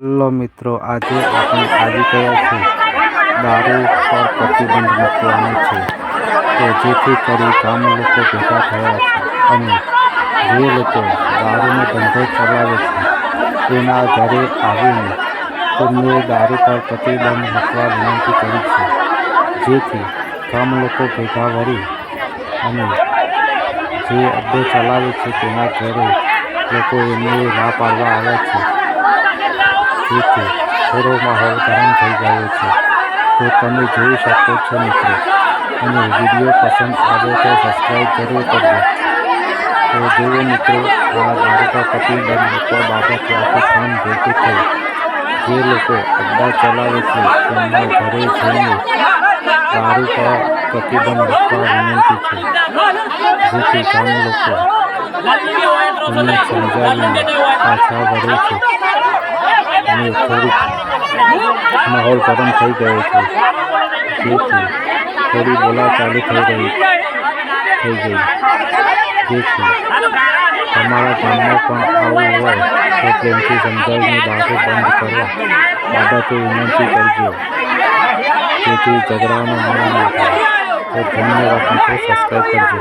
Hello મિત્રો, આજે આપણે આવી ગયા છીએ દારૂ પર પ્રતિબંધ મૂકવાનો છે કે જેથી કરી ગામ લોકો ભેગા થયા છે અને જે લોકો દારૂનો ધંધો ચલાવે છે તેના ઘરે આવીને તેમને દારૂ પર પ્રતિબંધ મૂકવા વિનંતી કરી છે. જેથી ગામ લોકો ભેગા વળી અને જે અડ્ડો ચલાવે છે તેના ઘરે લોકો એમને રાહ પાડવા આવ્યા છે. જેથી થોડો માહોલ ગરમ થઈ ગયો છે. તો તમે જોઈ શકો છો મિત્રો. અને વીડિયો પસંદ આવે તો સબસ્ક્રાઈબ જરૂર કરજો. તો જેવો મિત્રો, આ પર પ્રતિબંધ મૂકવા બાબતે કામ ભેગું થયું જે લોકો અડ્ડા ચલાવે છે, તેમના ઘરે જઈને દારૂ પર પ્રતિબંધ મૂકવા વિનંતી છે. જેથી ઘણા લોકો એમને સમજાવીને પાછા વળે છે. અને થોડુંક માહોલ ગરમ થઈ ગયો છે. જેથી થોડી બોલાચાલી થઈ રહી થઈ ગઈ. જેથી તમારા ગામમાં પણ આવું હોય, તો પ્રેમથી સમજાવીને દારૂ બંધ કરવા બાબતે વિનંતી કરજો. જેથી ઝઘડાનો માલ ના થાય. તો ધન્યવાદ સબસ્ક્રાઈબ કરજો.